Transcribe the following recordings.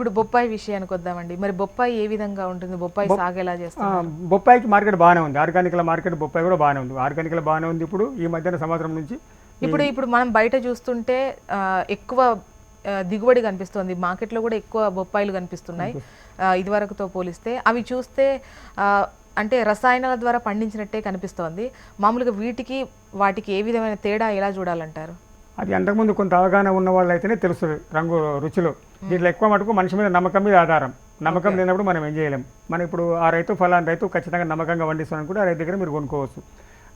ఇప్పుడు బొప్పాయి విషయానికి వద్దామండి. మరి బొప్పాయి ఏ విధంగా ఉంటుంది? బొప్పాయి సాగు ఎలా ఆ, చేస్తారు? బొప్పాయికి మార్కెట్ బాగానే ఉంది. ఆర్గానిక్ల మార్కెట్ బొప్పాయి కూడా బాగానే ఉంది. ఆర్గానిక్ల బాగానే ఉంది ఇప్పుడు. ఈ మధ్యన సంవత్సరం నుంచి ఇప్పుడు ఇప్పుడు మనం బయట చూస్తుంటే ఎక్కువ దిగుబడి కనిపిస్తుంది. మార్కెట్లో కూడా ఎక్కువ బొప్పాయిలు కనిపిస్తున్నాయి. ఇదివరకుతో పోలిస్తే. అవి చూస్తే అంటే రసాయనాల ద్వారా పండించినట్టే కనిపిస్తోంది. మామూలుగా వీటికి వాటికి ఏ విధమైన తేడా ఎలా చూడాలంటారు? అది అంతకుముందు కొంత అవగాహన ఉన్న వాళ్ళు అయితేనే తెలుస్తుంది రంగు రుచిలో. దీంట్లో ఎక్కువ మటుకు మనిషి మీద నమ్మకం మీద ఆధారం. నమ్మకం లేనప్పుడు మనం ఏం చేయలేం. మనం ఇప్పుడు ఆ రైతు ఫలానా రైతు ఖచ్చితంగా నమ్మకంగా పండిస్తున్నాను కూడా ఆ రైతు దగ్గర మీరు కొనుక్కోవచ్చు.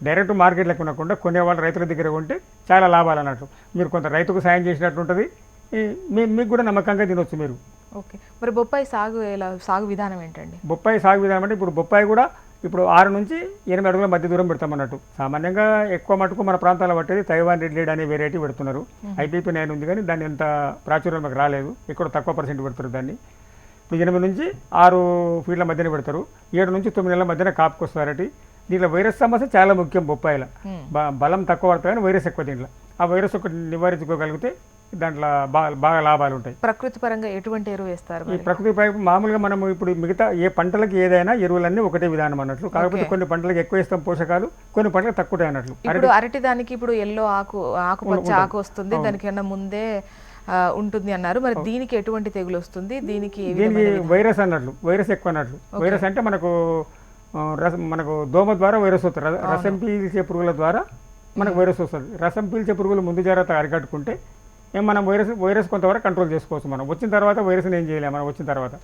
డైరెక్ట్ మార్కెట్లకు కొనకుండా కొనేవాళ్ళు రైతుల దగ్గర కొంటే చాలా లాభాలు అన్నట్టు. మీరు కొంత రైతుకు సాయం చేసినట్టు ఉంటుంది. మీకు కూడా నమ్మకంగా తినొచ్చు మీరు. ఓకే. మరి బొప్పాయి సాగు ఎలా సాగు విధానం ఏంటండి? బొప్పాయి సాగు విధానం అంటే ఇప్పుడు బొప్పాయి కూడా ఇప్పుడు ఆరు నుంచి ఎనిమిది అడుగుల మధ్య దూరం పెడతామన్నట్టు సామాన్యంగా ఎక్కువ మటుకు మన ప్రాంతాల్లో పట్టేది తైవాన్ రెడ్ లీడ్ అనే వెరైటీ పెడుతున్నారు. ఐపీపీ నైన్ ఉంది కానీ దాన్ని ఎంత ప్రాచుర్యం మాకు రాలేదు. ఇక్కడ తక్కువ పర్సెంట్ పెడతారు దాన్ని. ఇప్పుడు ఎనిమిది నుంచి ఆరు ఫీట్ల మధ్యన పెడతారు. ఏడు నుంచి తొమ్మిది నెలల మధ్యన కాపుకొస్తారటి దీంట్లో వైరస్ సమస్య చాలా ముఖ్యం బొప్పాయిల. బలం తక్కువ పడుతుంది కానీ వైరస్ ఎక్కువ దీంట్లో. ఆ వైరస్ ఒకటి నివారించుకోగలిగితే దాంట్లో బాగా బాగా లాభాలు ఉంటాయి. ప్రకృతి పరంగా ఎటువంటి ఎరువు వేస్తారు ఈ ప్రకృతి పైపు మామూలుగా మనం ఇప్పుడు మిగతా ఏ పంటలకి ఏదైనా ఎరువులన్నీ ఒకటే విధానం అన్నట్లు. కాకపోతే కొన్ని పంటలకు ఎక్కువ ఇస్తాం పోషకాలు కొన్ని పంటలకు తక్కువ అన్నట్లు. ఇప్పుడు అరటి దానికి ఇప్పుడు ఎల్లో ఆకు ఆకుపచ్చ ఆకు వస్తుంది. దానికన్నా ముందే ఉంటుంది అన్నారు. మరి దీనికి ఎటువంటి తెగులు వస్తుంది? దీనికి దీనికి వైరస్ అన్నట్లు. వైరస్ ఎక్కువ అన్నట్లు. వైరస్ అంటే మనకు రసం మనకు దోమ ద్వారా వైరస్ వస్తుంది. రసం పీల్చే పురుగుల ద్వారా మనకు వైరస్ వస్తుంది. రసం పీల్చే పురుగులు ముందు జాగ్రత్త అరికట్టుకుంటే మనం వైరస్ వైరస్ కొంతవరకు కంట్రోల్ చేసుకోవచ్చు మనం. వచ్చిన తర్వాత వైరస్ని ఏం చేయలేము మనం వచ్చిన తర్వాత.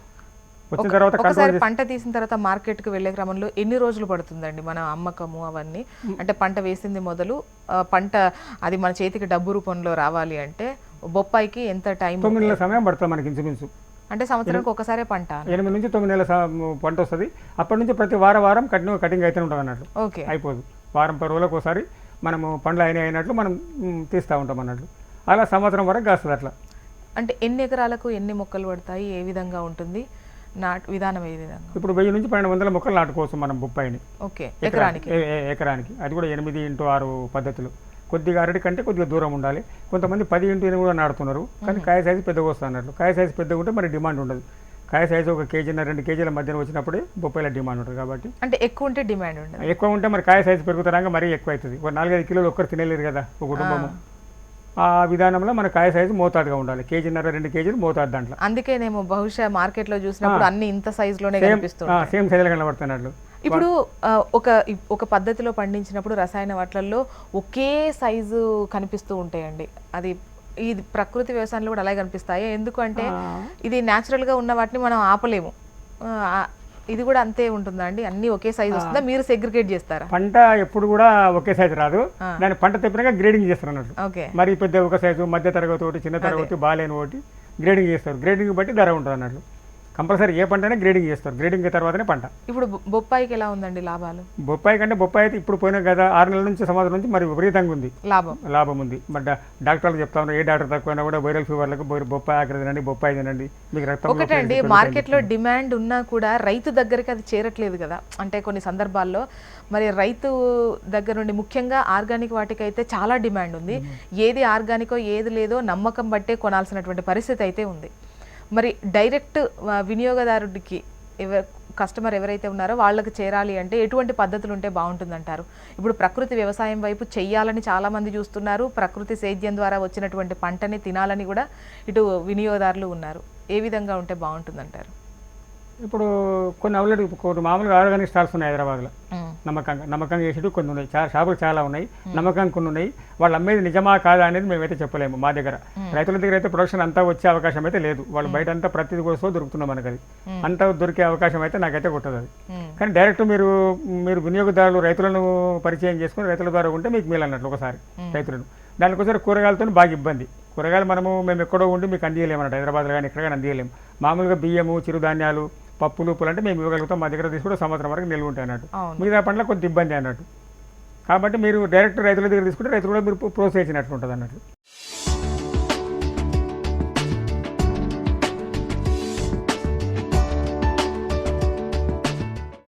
వచ్చిన తర్వాత ఒకసారి పంట తీసిన తర్వాత మార్కెట్కు వెళ్ళే క్రమంలో ఎన్ని రోజులు పడుతుందండి మన అమ్మకము అవన్నీ? అంటే పంట వేసింది మొదలు పంట అది మన చేతికి డబ్బు రూపంలో రావాలి అంటే బొప్పాయికి ఎంత టైం తొమ్మిది నెలల సమయం పడుతుంది మనకి ఇంచుమించు. అంటే సంవత్సరానికి ఒకసారే పంట ఎనిమిది నుంచి తొమ్మిది నెలల పంట వస్తుంది. అప్పటి నుంచి ప్రతి వార వారం కటింగ్ కటింగ్ అయితే ఉంటుంది అన్నట్లు. ఓకే. అయిపోదు. వారం పది రోజులకు ఒకసారి మనము పండ్లు అయిన అయినట్లు మనం తీస్తూ ఉంటాం అన్నట్లు. అలా సంవత్సరం వరకు కాస్తుంది అట్లా. అంటే ఎన్ని ఎకరాలకు ఎన్ని మొక్కలు పడతాయి ఏ విధంగా ఉంటుంది నాటు విధానం ఏ విధంగా? ఇప్పుడు వెయ్యి నుంచి పన్నెండు వందల మొక్కలు నాటుకోవచ్చు మనం బొప్పాయిని. ఓకే ఎకరానికి. ఎకరానికి. అది కూడా ఎనిమిది ఇంటూ ఆరు పద్ధతులు. కొద్దిగా అరటి కంటే కొద్దిగా దూరం ఉండాలి. కొంతమంది పది ఇంటూ ఎనిమిది కూడా నాటుతున్నారు. కానీ కాయ సైజు పెద్దగా వస్తుంది అన్నట్లు. కాయ సైజు పెద్దగా ఉంటే మరి డిమాండ్ ఉండదు. కాయ సైజు ఒక కేజీన రెండు కేజీల మధ్యన వచ్చినప్పుడే బొప్పాయిల డిమాండ్ ఉంటుంది కాబట్టి. అంటే ఎక్కువ ఉంటే డిమాండ్ ఉండదు. ఎక్కువ ఉంటే మరి కాయ సైజు పెరుగుతారంగా మరీ ఎక్కువ అవుతుంది. ఒక నాలుగైదు కిలోలు ఒక్కరు తినలేరు కదా ఒక కుటుంబము. ఆ విధానంలో మన కాయ సైజు మోతాదుగా ఉండాలి. కేజీన్నర రెండు కేజీలు మోతాదు దాంట్లో. అందుకేనేమో బహుశా మార్కెట్లో చూసినప్పుడు అన్ని ఇంత సైజ్లోనే సేమ్ సైజులు కనబడుతున్నట్లు. ఇప్పుడు ఒక ఒక పద్ధతిలో పండించినప్పుడు రసాయన వాటిల్లో ఒకే సైజు కనిపిస్తూ ఉంటాయండి. అది ఇది ప్రకృతి వ్యవసాయంలో కూడా అలాగే కనిపిస్తాయి. ఎందుకంటే ఇది natural గా ఉన్న వాటిని మనం ఆపలేము. ఇది కూడా అంతే ఉంటుందా అండి? అన్ని ఒకే సైజు వస్తుందా? మీరు సెగ్రిగేట్ చేస్తారా? పంట ఎప్పుడు కూడా ఒకే సైజు రాదు. దాని పంట తెప్పినాక గ్రేడింగ్ చేస్తారు అన్నట్లు ఓకే. మరి పెద్ద ఒక సైజు మధ్య తరగతి ఒకటి చిన్న తరగతి బాలేని ఒకటి గ్రేడింగ్ చేస్తారు. గ్రేడింగ్ బట్టి ధర ఉంటుంది అన్నట్లు కంపల్సరీ ఏ పంట అయినా గ్రేడింగ్ చేస్తారు గ్రేడింగ్ తర్వాతనే పంట. ఇప్పుడు బొప్పాయికి ఎలా ఉందండి లాభాలు? బొప్పాయి కంటే బొప్పాయి అయితే ఇప్పుడు పోయిన కదా ఆరు నెలల నుంచి సంవత్సరం నుంచి మరి విపరీతంగా ఉంది. లాభం. లాభం ఉంది. బట్ డాక్టర్లు చెప్తా ఉన్నారు ఏ డాక్టర్ తక్కువైనా కూడా వైరల్ ఫీవర్లకు బొప్పాయి ఆకలి తినండి బొప్పాయి తినండి. మీకు రక్తం ఒకటండి మార్కెట్లో డిమాండ్ ఉన్నా కూడా రైతు దగ్గరికి అది చేరట్లేదు కదా. అంటే కొన్ని సందర్భాల్లో మరి రైతు దగ్గర నుండి ముఖ్యంగా ఆర్గానిక్ వాటికైతే చాలా డిమాండ్ ఉంది. ఏది ఆర్గానికో ఏది లేదో నమ్మకం బట్టే కొనాల్సినటువంటి పరిస్థితి అయితే ఉంది. మరి డైరెక్ట్ వినియోగదారుడికి ఎవరు కస్టమర్ ఎవరైతే ఉన్నారో వాళ్ళకి చేరాలి అంటే ఎటువంటి పద్ధతులు ఉంటే బాగుంటుందంటారు? ఇప్పుడు ప్రకృతి వ్యవసాయం వైపు చేయాలని చాలామంది చూస్తున్నారు. ప్రకృతి సేద్యం ద్వారా వచ్చినటువంటి పంటని తినాలని కూడా ఇటు వినియోగదారులు ఉన్నారు. ఏ విధంగా ఉంటే బాగుంటుందంటారు? ఇప్పుడు కొన్ని అవుట్లెట్ కొన్ని మామూలుగా ఆర్గానిక్ స్టాల్స్ ఉన్నాయి హైదరాబాద్లో. నమ్మకంగా నమ్మకంగా చేసేవి కొన్ని ఉన్నాయి. చాలా షాపులు చాలా ఉన్నాయి. నమ్మకంగా కొన్ని ఉన్నాయి. వాళ్ళు అమ్మేది నిజమా కాదా అనేది మేమైతే చెప్పలేము మా దగ్గర. రైతుల దగ్గర అయితే ప్రొడక్షన్ అంతా వచ్చే అవకాశం అయితే లేదు. వాళ్ళు బయట అంతా ప్రతిది కోసం దొరుకుతున్నాం మనకు అది అంతా దొరికే అవకాశం అయితే నాకైతే కొట్టదు అది. కానీ డైరెక్ట్ మీరు మీరు వినియోగదారులు రైతులను పరిచయం చేసుకుని రైతుల ద్వారా ఉంటే మీకు మేలు అన్నట్లు ఒకసారి రైతులను. దానికోసం కూరగాయలతో బాగా ఇబ్బంది. కూరగాయలు మనము మేము ఎక్కడో ఉండి మీకు అందియలేము అన్నట్టు హైదరాబాద్లో కానీ ఎక్కడ కానీ అందియలేము. మామూలుగా బియ్యము చిరుధాన్యాలు పప్పులు ఉప్పులు అంటే మేము ఇవ్వగలుగుతాం మా దగ్గర తీసుకుంటే సంవత్సరం వరకు నిల్వ ఉంటాయి అన్నట్టు మిగతా పండ్ల కొంత ఇబ్బంది అన్నట్టు. కాబట్టి మీరు డైరెక్ట్ రైతుల దగ్గర తీసుకుంటే రైతులు కూడా మీరు ప్రోత్సహించినట్లు ఉంటుంది అన్నట్లు